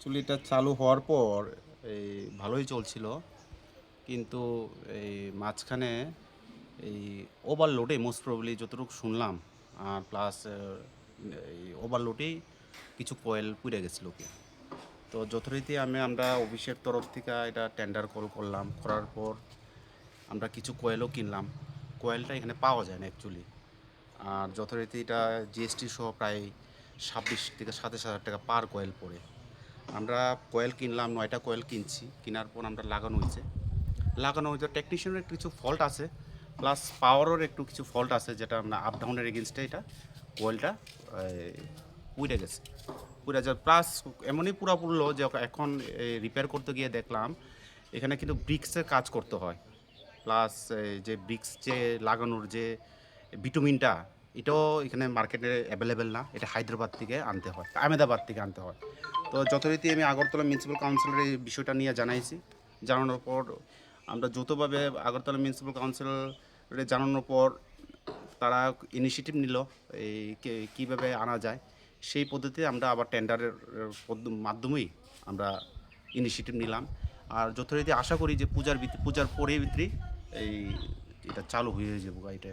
চুলিটা চালু হওয়ার পর এই ভালোই চলছিল। কিন্তু এই মাঝখানে এই ওভারলোডে মোস্ট প্রবলি যতটুকু শুনলাম, আর প্লাস এই ওভারলোডেই কিছু কয়েল পুড়ে গেছিল কি তো যথারীতি আমি, আমরা অফিসের তরফ থেকে এটা টেন্ডার কল করলাম। করার পর আমরা কিছু কয়েলও কিনলাম। কয়েলটা এখানে পাওয়া যায় না অ্যাকচুয়ালি আর যথারীতি এটা জিএসটি সহ প্রায় ছাব্বিশ থেকে সাতাশ হাজার টাকা পার কয়েল পড়ে। আমরা কয়েল কিনলাম, নয়টা কয়েল কিনছি। কেনার পর আমরা লাগানো হয়েছে। লাগানো হয়েছে টেকনিশিয়ানের কিছু ফল্ট আছে প্লাস পাওয়ারের একটু কিছু ফল্ট আছে, যেটা আমরা আপ ডাউনের এগেনস্টে এটা কয়েলটা পুড়ে গেছে। পুড়ে যাওয়ার প্লাস এমনই পুরা পুরলো যে এখন রিপেয়ার করতে গিয়ে দেখলাম, এখানে কিন্তু ব্রিক্সের কাজ করতে হয়। প্লাস যে ব্রিক্স যে লাগানোর যে ভিটামিনটা এটাও এখানে মার্কেটে অ্যাভেলেবেল না। এটা হায়দ্রাবাদ থেকে আনতে হয়, আহমেদাবাদ থেকে আনতে হয়। তো যথারীতি আমি আগরতলা মিউনিসিপ্যাল কাউন্সিলের এই বিষয়টা নিয়ে জানাইছি। জানানোর পর আমরা যৌথভাবে আগরতলা মিউনিসিপ্যাল কাউন্সিলরে জানানোর পর তারা ইনিশিয়েটিভ নিল এই কীভাবে আনা যায়। সেই পদ্ধতিতে আমরা আবার টেন্ডারের মাধ্যমেই আমরা ইনিশিয়েটিভ নিলাম। আর যথারীতি আশা করি যে পূজার পূজার পরে ভিতরে এই এটা চালু হয়ে যাব এটা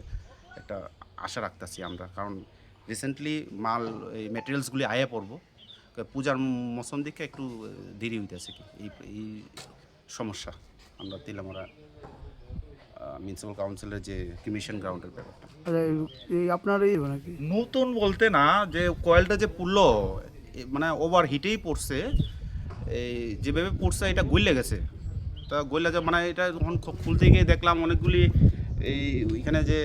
একটা আশা রাখতেছি আমরা। কারণ রিসেন্টলি মাল, এই মেটেরিয়ালসগুলি আয়া পড়ব। পূজার মৌসুম দিকে একটু দেরি হইতেছে কি? এই এই সমস্যা আমরা দিলাম ওরা মিউনিসিপ্যাল কাউন্সিলের যে কমিশন গ্রাউন্ডের ব্যাপারটা। আচ্ছা আপনার এই নাকি? নতুন বলতে না যে কয়েলটা যে পুড়লো মানে ওভার হিটেই পড়ছে এই যেভাবে পড়ছে এটা গলে গেছে। তা গলে যে মানে এটা যখন খুলতে গিয়ে দেখলাম অনেকগুলি এই এখানে যে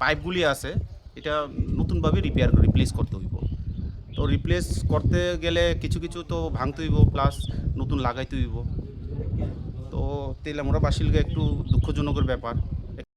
পাইপগুলি আছে এটা নতুনভাবে রিপেয়ার রিপ্লেস করতে হইব। তো রিপ্লেস করতে গেলে কিছু কিছু তো ভাঙতে হইব প্লাস নতুন লাগাইতে হইব। তো তেলামোড়া বাসিলকে একটু দুঃখজনকের ব্যাপার।